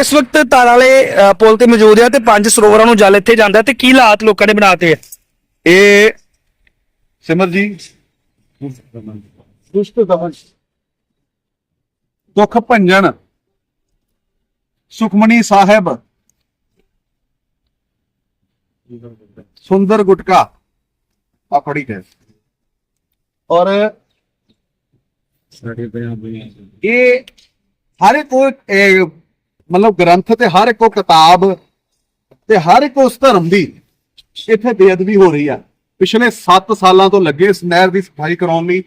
ਇਸ ਵਕਤ ਤਾਰਾਂ ਵਾਲੇ ਪੁਲ ਤੇ ਮੌਜੂਦ ਆ ਤੇ ਪੰਜ ਸਰੋਵਰਾਂ ਨੂੰ ਜਲ ਇੱਥੇ ਜਾਂਦਾ ਤੇ ਕੀ ਹਾਲਾਤ ਲੋਕਾਂ ਨੇ ਬਣਾਤੇ ਆ? ਇਹ ਸਿਮਰ ਜੀ। ਦੁਸ਼ਟ ਦਮਨ। ਦੁੱਖ ਭੰਜਨ। ਸੁਖਮਣੀ ਸਾਹਿਬ। ਸੁੰਦਰ ਗੁਟਕਾ। ਆ ਗਏ। ਔਰ ਇਹ ਹਰ ਇੱਕ ਉਹ, ਇਹ, ਮਤਲਬ ਗ੍ਰੰਥ ਤੇ ਹਰ ਇੱਕ ਉਹ ਕਿਤਾਬ ਤੇ ਹਰ ਇੱਕ ਉਸ ਧਰਮ ਦੀ ਇੱਥੇ ਬੇਅਦਬੀ ਹੋ ਰਹੀ ਆ। ਪਿਛਲੇ 7 ਸਾਲਾਂ ਤੋਂ ਲੱਗੇ ਇਸ ਨਹਿਰ ਦੀ ਸਫ਼ਾਈ ਕਰਾਉਣ ਲਈ,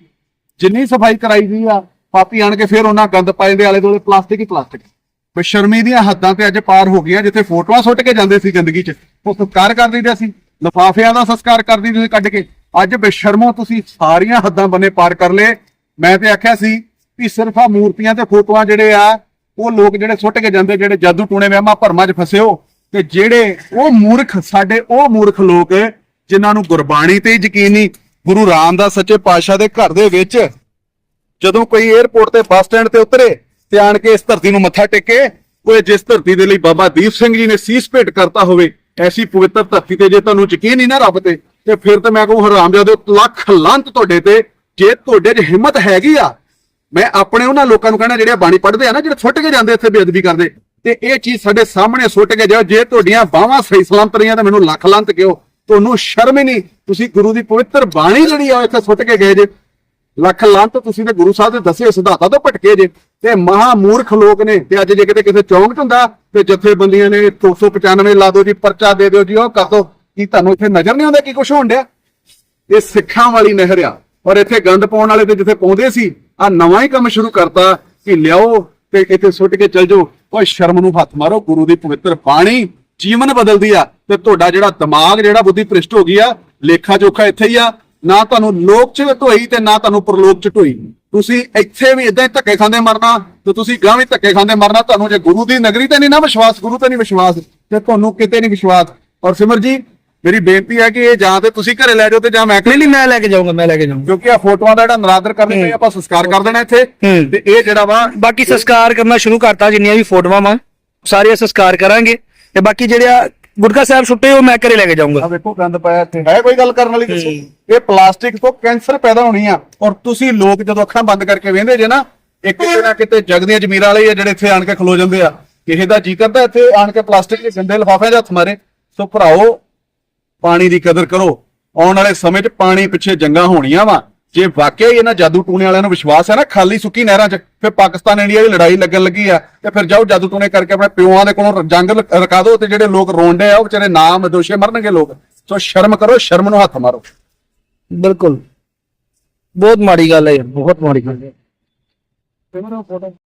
ਜਿੰਨੀ ਸਫ਼ਾਈ ਕਰਾਈ ਗਈ ਆ, ਪਾਪੀ ਆਣ ਕੇ ਫਿਰ ਉਹਨਾਂ ਗੰਦ ਪਾਏ ਦੇ ਆਲੇ ਦੁਆਲੇ ਪਲਾਸਟਿਕ ਹੀ ਪਲਾਸਟਿਕ। ਬੇਸ਼ਰਮੀ ਦੀਆਂ ਹੱਦਾਂ ਤੇ ਅੱਜ ਪਾਰ ਹੋ ਗਈਆਂ, ਜਿੱਥੇ ਫੋਟੋਆਂ ਸੁੱਟ ਕੇ ਜਾਂਦੇ ਸੀ ਜ਼ਿੰਦਗੀ 'ਚ, ਉਹ ਸੰਸਕਾਰ ਕਰ ਦਿੰਦੇ ਸੀ, ਲਫਾਫਿਆਂ ਦਾ ਸੰਸਕਾਰ ਕਰ ਦਿੰਦੇ ਸੀ ਕੱਢ ਕੇ। ਅੱਜ ਬੇਸ਼ਰਮੋ ਤੁਸੀਂ ਸਾਰੀਆਂ ਹੱਦਾਂ ਬੰਨੇ ਪਾਰ ਕਰ ਲਏ। ਮੈਂ ਤੇ ਆਖਿਆ ਸੀ ਵੀ ਸਿਰਫ ਆ ਮੂਰਤੀਆਂ ਤੇ ਫੋਟੋਆਂ ਜਿਹੜੇ ਆ ਉਹ ਲੋਕ ਜਿਹੜੇ ਸੁੱਟ ਕੇ ਜਾਂਦੇ, ਜਿਹੜੇ ਜਾਦੂ ਟੂਣੇ ਵਹਿਮਾਂ ਭਰਮਾਂ 'ਚ ਫਸਿਓ, ਤੇ ਜਿਹੜੇ ਉਹ ਮੂਰਖ ਸਾਡੇ, ਉਹ ਮੂਰਖ ਲੋਕ ਜਿਨ੍ਹਾਂ ਨੂੰ ਗੁਰਬਾਣੀ ਤੇ ਯਕੀਨ ਨਹੀਂ ਗੁਰੂ ਰਾਮਦਾਸ ਸੱਚੇ ਪਾਤਸ਼ਾਹ ਦੇ ਘਰ ਦੇ ਵਿੱਚ ਜਦੋਂ ਕੋਈ 에ਅਰਪੋਰਟ ਤੇ ਬੱਸ ਸਟੈਂਡ ਤੇ ਉਤਰੇ ਤੇ ਆਣ ਕੇ ਇਸ ਧਰਤੀ ਨੂੰ ਮੱਥਾ ਟੇਕੇ ਕੋਈ ਜਿਸ ਧਰਤੀ ਦੇ ਲਈ ਬਾਬਾ ਦੀਪ ਸਿੰਘ ਜੀ ਨੇ ਸੀਸ ਭੇਟ ਕਰਤਾ ਹੋਵੇ, ਐਸੀ ਪਵਿੱਤਰ ਧਰਤੀ ਤੇ ਜੇ ਤੁਹਾਨੂੰ ਯਕੀਨ ਹੀ ਨਾ ਰੱਬ ਤੇ ਤੇ ਫਿਰ ਤਾਂ ਮੈਂ ਕਹੂੰ ਹਰਾਮਜ਼ਾਦੇ ਲੱਖ ਲੰਤ ਤੁਹਾਡੇ ਤੇ, ਜੇ ਤੁਹਾਡੇ 'ਚ ਹਿੰਮਤ ਹੈਗੀ ਆ ਮੈਂ ਆਪਣੇ ਉਹਨਾਂ ਲੋਕਾਂ ਨੂੰ ਕਹਿਣਾ, ਜਿਹੜੇ ਬਾਣੀ ਪੜ੍ਹਦੇ ਆ ਨਾ, ਜਿਹੜੇ ਸੁੱਟ ਕੇ ਜਾਂਦੇ ਇੱਥੇ ਬੇਅਦਬੀ ਕਰਦੇ, ਤੇ ਇਹ ਚੀਜ਼ ਸਾਡੇ ਸਾਹਮਣੇ ਸੁੱਟ ਕੇ ਜਾਓ, ਜੇ ਤੁਹਾਡੀਆਂ ਬਾਹਾਂ ਸਹੀ ਸਲਾਮਤ ਰਹੀਆਂ ਤਾਂ ਮੈਨੂੰ ਲੱਖ ਲੰਤ ਕਿਉ? ਤੁਹਾਨੂੰ ਸ਼ਰਮ ਹੀ ਨਹੀਂ। ਤੁਸੀਂ ਗੁਰੂ ਦੀ ਪਵਿੱਤਰ ਬਾਣੀ ਜਿਹੜੀ ਆ ਇੱਥੇ ਸੁੱਟ ਕੇ ਗਏ ਜੇ। ਲੱਖ ਲੰਤ ਤੁਸੀਂ ਤੇ ਗੁਰੂ ਸਾਹਿਬ ਦੇ ਦੱਸੇ ਸਿਧਾਂਤਾਂ ਤੋਂ ਭਟਕੇ ਜੇ। ਤੇ ਮਹਾ ਮੂਰਖ ਲੋਕ ਨੇ, ਤੇ ਅੱਜ ਜੇ ਕਿਤੇ ਕਿਸੇ ਚੌਂਕ ਚ ਹੁੰਦਾ, ਤੇ ਜਥੇਬੰਦੀਆਂ ਨੇ 295 ਲਾ ਦਿਓ ਜੀ, ਪਰਚਾ ਦੇ ਦਿਓ ਜੀ, ਉਹ ਕਰ ਦਿਓ ਕੀ ਤੁਹਾਨੂੰ ਇੱਥੇ ਨਜ਼ਰ ਨਹੀਂ ਆਉਂਦਾ ਕੀ ਕੁਝ ਹੋਣ ਡਿਆ? ਇਹ ਸਿੱਖਾਂ ਵਾਲੀ ਨਹਿਰ ਆ। ਪਰ ਇੱਥੇ ਗੰਦ ਪਾਉਣ ਵਾਲੇ ਤੇ ਜਿੱਥੇ ਪਾਉਂਦੇ ਸੀ ਆ ਨਵਾਂ ਹੀ ਕੰਮ ਸ਼ੁਰੂ ਕਰਤਾ ਕਿ ਲਿਆਓ ਤੇ ਇੱਥੇ ਸੁੱਟ ਕੇ ਚਲ ਜਾਓ। ਓਏ ਸ਼ਰਮ ਨੂੰ ਹੱਥ ਮਾਰੋ, ਗੁਰੂ ਦੀ ਪਵਿੱਤਰ ਬਾਣੀ ਜੀਵਨ ਬਦਲਦੀ ਆ ਤੇ ਤੁਹਾਡਾ ਜਿਹੜਾ ਦਿਮਾਗ, ਜਿਹੜਾ ਬੁੱਧੀ ਭ੍ਰਿਸ਼ਟ ਹੋ ਗਈ ਆ, ਲੇਖਾ ਜੋਖਾ ਇੱਥੇ ਹੀ ਆ। ਨਾ ਤੁਹਾਨੂੰ ਲੋਕ ਚ ਢੋਈ ਤੇ ਨਾ ਤੁਹਾਨੂੰ ਪ੍ਰਲੋਕ ਚ ਢੋਈ। ਤੁਸੀਂ ਇੱਥੇ ਵੀ ਇਦਾਂ ਹੀ ਧੱਕੇ ਖਾਂਦੇ ਮਰਨਾ ਤੇ ਤੁਸੀਂ ਗਾਂ ਵੀ ਧੱਕੇ ਖਾਂਦੇ ਮਰਨਾ। ਤੁਹਾਨੂੰ ਜੇ ਗੁਰੂ ਦੀ ਨਗਰੀ ਤੇ ਨਹੀਂ ਨਾ ਵਿਸ਼ਵਾਸ, ਗੁਰੂ ਤੇ ਨਹੀਂ ਵਿਸ਼ਵਾਸ ਤੇ ਤੁਹਾਨੂੰ ਕਿਤੇ ਨਹੀਂ ਵਿਸ਼ਵਾਸ। ਔਰ ਸਿਮਰ ਜੀ ਮੇਰੀ ਬੇਨਤੀ ਹੈ ਕਿ ਇਹ ਜਾਂ ਤੇ ਤੁਸੀਂ ਘਰੇ ਲੈ ਜਾਓ ਤੇ ਜਾਂ ਮੈਂ ਨਹੀਂ ਨਹੀਂ ਮੈਂ ਲੈ ਕੇ ਜਾਊਂਗਾ ਮੈਂ ਲੈ ਕੇ ਜਾਊਂਗਾ। ਕਿਉਂਕਿ ਆ ਫੋਟੋਆਂ ਦਾ ਜਿਹੜਾ ਨਰਾਦਰ ਕਰਨੇ ਤੇ ਆਪਾਂ ਸੰਸਕਾਰ ਕਰ ਦੇਣਾ ਇੱਥੇ। ਤੇ ਇਹ ਜਿਹੜਾ ਵਾ ਬਾਕੀ ਸੰਸਕਾਰ ਕਰਨਾ ਸ਼ੁਰੂ ਕਰਤਾ ਜਿੰਨੀਆਂ ਵੀ ਫੋਟੋਆਂ ਵਾ ਸਾਰੀਆਂ ਸੰਸਕਾਰ ਕਰਾਂਗੇ। ਤੇ ਬਾਕੀ ਜਿਹੜਿਆ ਗੁਟਕਾ ਸਾਹਿਬ ਸੁੱਟੇ ਉਹ ਮੈਂ ਘਰੇ ਲੈ ਕੇ ਜਾਊਂਗਾ। ਆ ਵੇਖੋ ਗੰਦ ਪਾਇਆ ਇੱਥੇ। ਹੈ ਕੋਈ ਗੱਲ ਕਰਨ ਵਾਲੀ? ਦੱਸੋ ਇਹ ਪਲਾਸਟਿਕ ਤੋਂ ਕੈਂਸਰ ਪੈਦਾ ਹੋਣੀ ਆ। ਔਰ ਤੁਸੀਂ ਲੋਕ ਜਦੋਂ ਅੱਖਾਂ ਬੰਦ ਕਰਕੇ ਵੇਂਦੇ ਜੇ ਨਾ ਇੱਕ ਕਿਤੇ ਨਾ ਕਿਤੇ ਜਗਦੀਆਂ ਜ਼ਮੀਰਾਂ ਵਾਲੇ ਆ ਜਿਹੜੇ ਇੱਥੇ ਆਣ ਕੇ ਖਲੋ ਜਾਂਦੇ ਆ। ਕਿਸੇ ਦਾ ਜੀ ਕਰਦਾ ਇੱਥੇ ਆਣ ਕੇ ਪਲਾਸਟਿਕ ਦੇ ਗੰਦੇ ਲਿਫਾਫਿਆਂ 'ਚ ਹੱਥ ਮਾਰੇ। ਸੋ ਭਰਾਓ ਪਾਣੀ ਦੀ ਕਦਰ ਕਰੋ। ਆਉਣ ਵਾਲੇ ਸਮੇਂ 'ਚ ਪਾਣੀ ਪਿੱਛੇ ਜੰਗਾਂ ਹੋਣੀਆਂ ਵਾ। ਜੇ ਵਾਕਿਆ ਹੀ ਇਹਨਾਂ ਜਾਦੂ ਟੂਣੇ ਵਾਲਿਆਂ ਨੂੰ ਵਿਸ਼ਵਾਸ ਹੈ ਨਾ ਖਾਲੀ ਸੁੱਕੀ ਨਹਿਰਾਂ 'ਚ ਫਿਰ ਪਾਕਿਸਤਾਨ ਇੰਡੀਆ ਦੀ ਲੜਾਈ ਲੱਗਣ ਲੱਗੀ ਆ ਤੇ ਫਿਰ ਜਾਓ ਜਾਦੂ ਟੂਣੇ ਕਰਕੇ ਆਪਣੇ ਪਿਓਾਂ ਦੇ ਕੋਲੋਂ ਜੰਗ ਰਕਾ ਦਿਓ ਤੇ ਜਿਹੜੇ ਲੋਕ ਰੋਂਡੇ ਆ ਉਹ ਵਿਚਾਰੇ ਨਾਮ ਦੋਸ਼ੇ ਮਰਨਗੇ ਲੋਕ। ਸੋ ਸ਼ਰਮ ਕਰੋ ਸ਼ਰਮ ਨੂੰ ਹੱਥ ਮਾਰੋ। ਬਿਲਕੁਲ। ਬਹੁਤ ਮਾੜੀ ਗੱਲ ਹੈ ਯਾਰ ਬਹੁਤ ਮਾੜੀ ਗੱਲ ਹੈ।